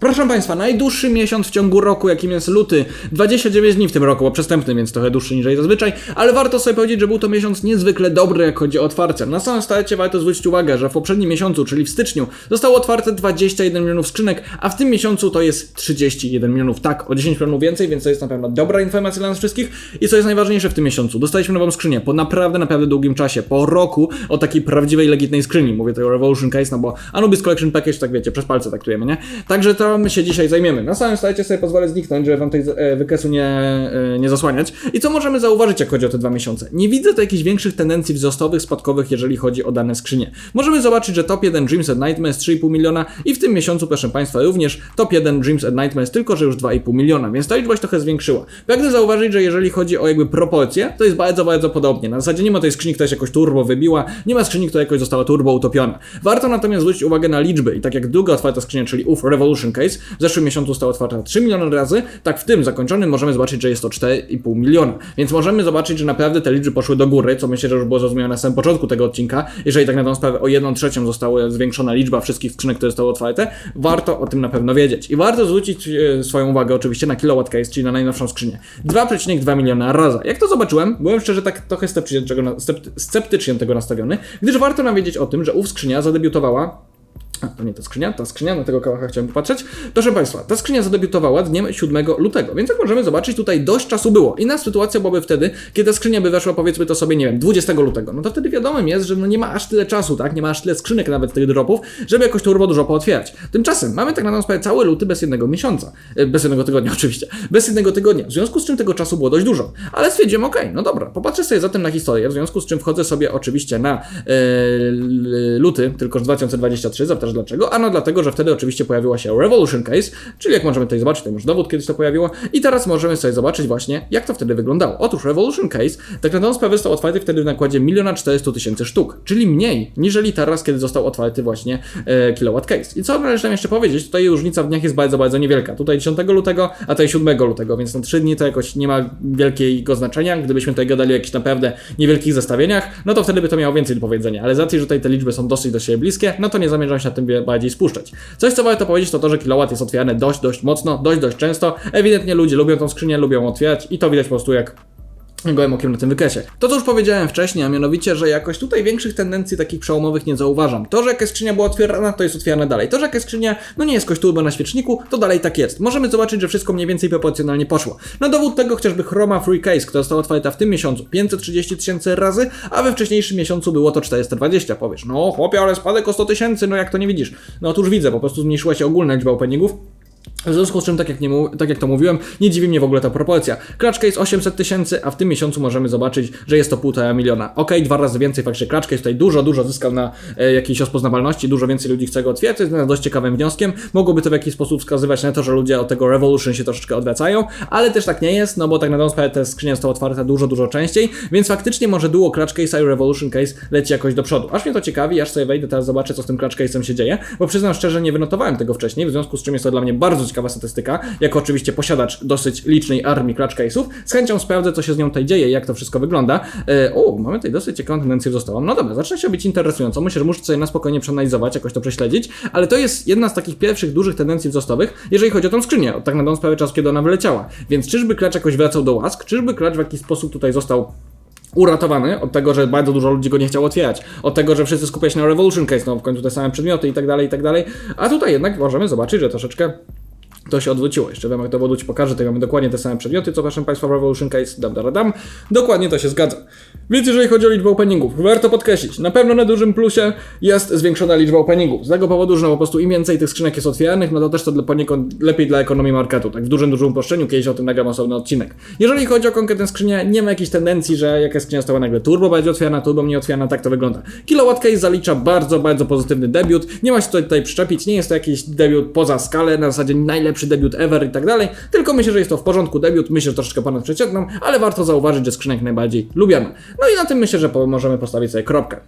Proszę Państwa, najdłuższy miesiąc w ciągu roku, jakim jest luty, 29 dni w tym roku, bo przestępny, więc trochę dłuższy niż zazwyczaj, ale warto sobie powiedzieć, że był to miesiąc niezwykle dobry, jak chodzi o otwarcie. Na samym starcie warto zwrócić uwagę, że w poprzednim miesiącu, czyli w styczniu, zostało otwarte 21 milionów skrzynek, a w tym miesiącu to jest 31 milionów. Tak, o 10 milionów więcej, więc to jest na pewno dobra informacja dla nas wszystkich. I co jest najważniejsze w tym miesiącu, dostaliśmy nową skrzynię po naprawdę, naprawdę długim czasie, po roku o takiej prawdziwej, legitnej skrzyni. Mówię tutaj o Revolution Case, no bo Anubis Collection Package, tak wiecie, przez palce traktujemy, nie? Także to my się dzisiaj zajmiemy. Na samym starcie sobie pozwolę zniknąć, żeby wam tej e, wykresu nie, e, nie zasłaniać. I co możemy zauważyć, jak chodzi o te dwa miesiące? Nie widzę tu jakichś większych tendencji wzrostowych, spadkowych, jeżeli chodzi o dane skrzynie. Możemy zobaczyć, że top 1 Dreams and Nightmares 3,5 miliona i w tym miesiącu, proszę Państwa, również top 1 Dreams and Nightmares, tylko że już 2,5 miliona, więc ta liczba się trochę zwiększyła. Pragnę zauważyć, że jeżeli chodzi o jakby proporcje, to jest bardzo, bardzo podobnie. Na zasadzie nie ma tej skrzyni, która się jakoś turbo wybiła, nie ma skrzyni, która jakoś została turbo utopiona. Warto natomiast zwrócić uwagę na liczby i tak jak druga otwarta skrzynia, czyli UF Revolution Case, w zeszłym miesiącu została otwarta 3 miliony razy, tak w tym zakończonym możemy zobaczyć, że jest to 4,5 miliona. Więc możemy zobaczyć, że naprawdę te liczby poszły do góry, co myślę, że już było zrozumiałe na samym początku tego odcinka. Jeżeli tak na tą sprawę o 1 trzecią została zwiększona liczba wszystkich skrzynek, które zostały otwarte, warto o tym na pewno wiedzieć. I warto zwrócić e, swoją uwagę oczywiście na Kilowatt Case, czyli na najnowszą skrzynię. 2,2 miliona razy. Jak to zobaczyłem, byłem szczerze tak trochę sceptycznie, tego tego nastawiony, gdyż warto nam wiedzieć o tym, że ów skrzynia zadebiutowała a, to nie ta skrzynia, ta skrzynia, na tego kałacha chciałem popatrzeć. Proszę Państwa, ta skrzynia zadebiutowała dniem 7 lutego, więc jak możemy zobaczyć, tutaj dość czasu było. Inna sytuacja byłaby wtedy, kiedy ta skrzynia by weszła, powiedzmy to sobie, nie wiem, 20 lutego. No to wtedy wiadomym jest, że no nie ma aż tyle czasu, tak? Nie ma aż tyle skrzynek nawet tych dropów, żeby jakoś turbo dużo pootwierać. Tymczasem mamy tak na tą sprawę cały luty bez jednego miesiąca. E, Bez jednego tygodnia oczywiście. Bez jednego tygodnia. W związku z czym tego czasu było dość dużo. Ale stwierdziłem, okej, no dobra, popatrzę sobie zatem na historię, w związku z czym wchodzę sobie oczywiście na e, luty, tylko że 2023, zapytasz dlaczego? Ano dlatego, że wtedy oczywiście pojawiła się Revolution Case, czyli jak możemy tutaj zobaczyć, to już dowód kiedyś to pojawiło i teraz możemy sobie zobaczyć właśnie, jak to wtedy wyglądało. Otóż Revolution Case, tak na tą sprawę został otwarty wtedy w nakładzie 1 400 tysięcy sztuk, czyli mniej, niżeli teraz, kiedy został otwarty właśnie e, Kilowatt Case. I co należy nam jeszcze powiedzieć, tutaj różnica w dniach jest bardzo, bardzo niewielka. Tutaj 10 lutego, a tutaj 7 lutego, więc na 3 dni to jakoś nie ma wielkiego znaczenia. Gdybyśmy tutaj gadali o jakichś naprawdę niewielkich zestawieniach, no to wtedy by to miało więcej do powiedzenia, ale z racji, że tutaj te liczby są dosyć do siebie bliskie, no to nie zamierzam się na tym bardziej spuszczać. Coś, co warto powiedzieć, to to, że kilowatt jest otwierany dość, dość mocno, dość, dość często. Ewidentnie ludzie lubią tą skrzynię, lubią otwierać i to widać po prostu jak gołym okiem na tym wykresie. To, co już powiedziałem wcześniej, a mianowicie, że jakoś tutaj większych tendencji takich przełomowych nie zauważam. To, że jakaś skrzynia była otwierana, to jest otwierane dalej. To, że jakaś skrzynia, no nie jest kośturbo na świeczniku, to dalej tak jest. Możemy zobaczyć, że wszystko mniej więcej proporcjonalnie poszło. Na dowód tego chociażby Chroma Free Case, która została otwarta w tym miesiącu 530 tysięcy razy, a we wcześniejszym miesiącu było to 420. Powiesz, no chłopie, ale spadek o 100 tysięcy, no jak to nie widzisz? No otóż widzę, po prostu zmniejszyła się ogólna liczba openingów, w związku z czym, tak jak, nie, tak jak to mówiłem, nie dziwi mnie w ogóle ta proporcja. Klaczka jest 800 tysięcy, a w tym miesiącu możemy zobaczyć, że jest to 1,5 miliona. Okej, dwa razy więcej, faktycznie Klaczka jest tutaj dużo, dużo zyskał na e, jakiejś rozpoznawalności, dużo więcej ludzi chce go otwierać, jest dość ciekawym wnioskiem. Mogłoby to w jakiś sposób wskazywać na to, że ludzie od tego Revolution się troszeczkę odwracają, ale też tak nie jest, no bo tak na sprawę te skrzynie zostały otwarte dużo, dużo częściej, więc faktycznie może duo Clutch Case i Revolution Case leci jakoś do przodu. Aż mnie to ciekawi, aż sobie wejdę teraz zobaczę, co z tym Clutch Case'em się dzieje, bo przyznam szczerze, nie wynotowałem tego wcześniej, w związku z czym jest to dla mnie bardzo ciekawa statystyka, jako oczywiście posiadacz dosyć licznej armii Clutch Case'ów. Z chęcią sprawdzę, co się z nią tutaj dzieje, jak to wszystko wygląda. E, o, mamy tutaj dosyć ciekawą tendencję wzrostową. No dobra, zaczyna się być interesująco. Myślę, że muszę sobie na spokojnie przeanalizować, jakoś to prześledzić, ale to jest jedna z takich pierwszych dużych tendencji wzrostowych, jeżeli chodzi o tą skrzynię, tak na dobrą sprawę czasu, kiedy ona wyleciała. Więc czyżby Clutch jakoś wracał do łask, czyżby Clutch w jakiś sposób tutaj został uratowany od tego, że bardzo dużo ludzi go nie chciało otwierać, od tego, że wszyscy skupiają się na Revolution Case, no w końcu te same przedmioty i tak dalej, i tak dalej, a tutaj jednak możemy zobaczyć, że troszeczkę to się odwróciło. Jeszcze w ramach dowodu Ci pokażę, tutaj mamy dokładnie te same przedmioty, co proszę Państwa w Revolution Case, dam, dam, dam. Dokładnie to się zgadza. Więc jeżeli chodzi o liczbę openingów, warto podkreślić, na pewno na dużym plusie jest zwiększona liczba openingów. Z tego powodu, że no po prostu im więcej tych skrzynek jest otwieranych, no to też to dla poniekąd lepiej dla ekonomii marketu, tak w dużym, dużym uproszczeniu, kiedyś o tym nagram osobny odcinek. Jeżeli chodzi o konkretne skrzynie, nie ma jakiejś tendencji, że jakaś skrzynia stała nagle turbo będzie otwierana, turbo nie otwierana, tak to wygląda. Kilowatt Case zalicza bardzo, bardzo pozytywny debiut, nie ma się co tutaj przyczepić, nie jest to jakiś debiut poza skalę, na zasadzie najlepszy debiut ever i tak dalej, tylko myślę, że jest to w porządku debiut, myślę, że troszeczkę ponad przeciętną, ale warto zauważyć, że skrzynek najbardziej lubiana. No i na tym myślę, że możemy postawić sobie kropkę.